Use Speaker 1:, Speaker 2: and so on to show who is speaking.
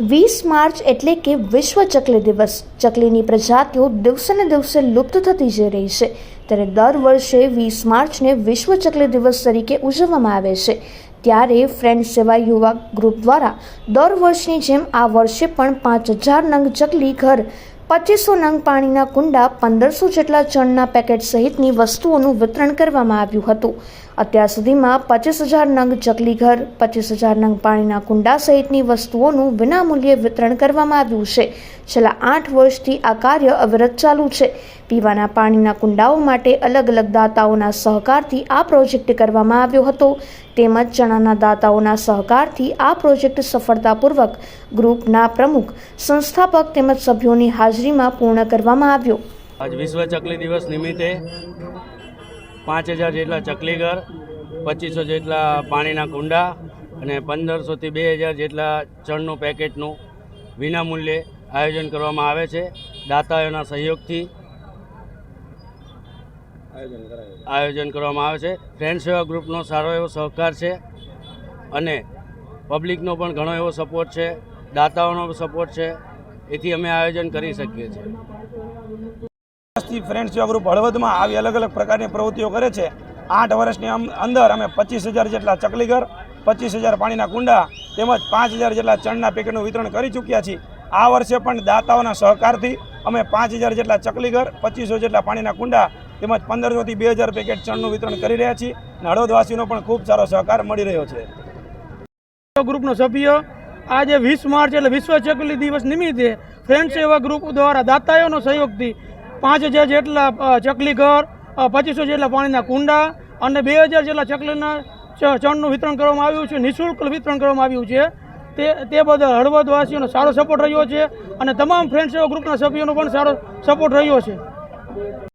Speaker 1: વીસ માર્ચ એટલે કે વિશ્વ ચકલી દિવસ. ચકલીની પ્રજાતિઓ દિવસેને દિવસે લુપ્ત થતી જઈ રહી છે. ત્યારે દર વર્ષે વીસ માર્ચને વિશ્વ ચકલી દિવસ તરીકે ઉજવવામાં આવે છે. ત્યારે ફ્રેન્ડ સેવા યુવા ગ્રુપ દ્વારા દર વર્ષની જેમ આ વર્ષે પણ પાંચ હજાર નંગ ચકલી ઘર, પચીસો નંગ પાણીના કુંડા, પંદરસો જેટલા ચણના પેકેટ સહિતની વસ્તુઓનું વિતરણ કરવામાં આવ્યું હતું. અત્યાર સુધીમાં પચીસ હજાર નંગ ચકલી ઘર, પચીસ હજાર નંગ પાણીના કુંડા સહિતની વસ્તુઓનું વિનામૂલ્યે વિતરણ કરવામાં આવ્યું છે. છેલ્લા આઠ વર્ષથી આ કાર્ય અવિરત ચાલુ છે. પીવાના પાણીના કુંડાઓ માટે અલગ અલગ દાતાઓના સહકારથી આ પ્રોજેક્ટ કરવામાં આવ્યો હતો. તેમજ ચણાના દાતાઓના સહકારથી આ પ્રોજેક્ટ સફળતાપૂર્વક ગ્રુપના પ્રમુખ, સંસ્થાપક તેમજ સભ્યોની હાજરીમાં પૂર્ણ કરવામાં આવ્યો.
Speaker 2: આજ વિશ્વ ચકલી દિવસ નિમિત્તે પાંચ હજાર જેટલા ચકલીઘર, પચીસો જેટલા પાણીના કુંડા અને પંદરસોથી બે હજાર જેટલા ચણનું પેકેટનું વિનામૂલ્યે આયોજન કરવામાં આવે છે. દાતાઓના સહયોગથી આયોજન કરવામાં આવે છે. ફ્રેન્ડ સેવા ગ્રુપનો સારો એવો સહકાર છે અને પબ્લિકનો પણ ઘણો એવો સપોર્ટ છે. દાતાઓનો સપોર્ટ છે. એથી અમે આયોજન કરી શકીએ છીએ.
Speaker 3: વર્ષથી ફ્રેન્ડ સેવા ગ્રુપ હળવદમાં આવી અલગ અલગ પ્રકારની પ્રવૃત્તિઓ કરે છે. આઠ વર્ષની અંદર અમે પચીસ જેટલા ચકલીઘર, પચીસ પાણીના કુંડા તેમજ પાંચ હજાર જેટલા ચણના પેકેટનું વિતરણ કરી ચૂક્યા છીએ. આ વર્ષે પણ દાતાઓના સહકારથી અમે પાંચ જેટલા ચકલીઘર, પચીસો જેટલા પાણીના કુંડા તેમજ પંદરસોથી બે હજાર પેકેટ ચણનું વિતરણ કરી રહ્યા છીએ. અને હળવદવાસીનો પણ ખૂબ સારો સહકાર મળી રહ્યો છે.
Speaker 4: ગ્રુપનો સભ્ય આજે વીસ માર્ચ એટલે વિશ્વ ચકલી દિવસ નિમિત્તે ફ્રેન્ડ સેવા ગ્રુપ દ્વારા દાતાઓનો સહયોગથી પાંચ હજાર જેટલા ચકલી ઘર પચીસો જેટલા પાણીના કુંડા અને બે હજાર જેટલા ચકલીના ચણનું વિતરણ કરવામાં આવ્યું છે, નિઃશુલ્ક વિતરણ કરવામાં આવ્યું છે. તે તે બદલ હળવદવાસીઓનો સારો સપોર્ટ રહ્યો છે અને તમામ ફ્રેન્ડ ગ્રુપના સભ્યોનો પણ સારો સપોર્ટ રહ્યો છે.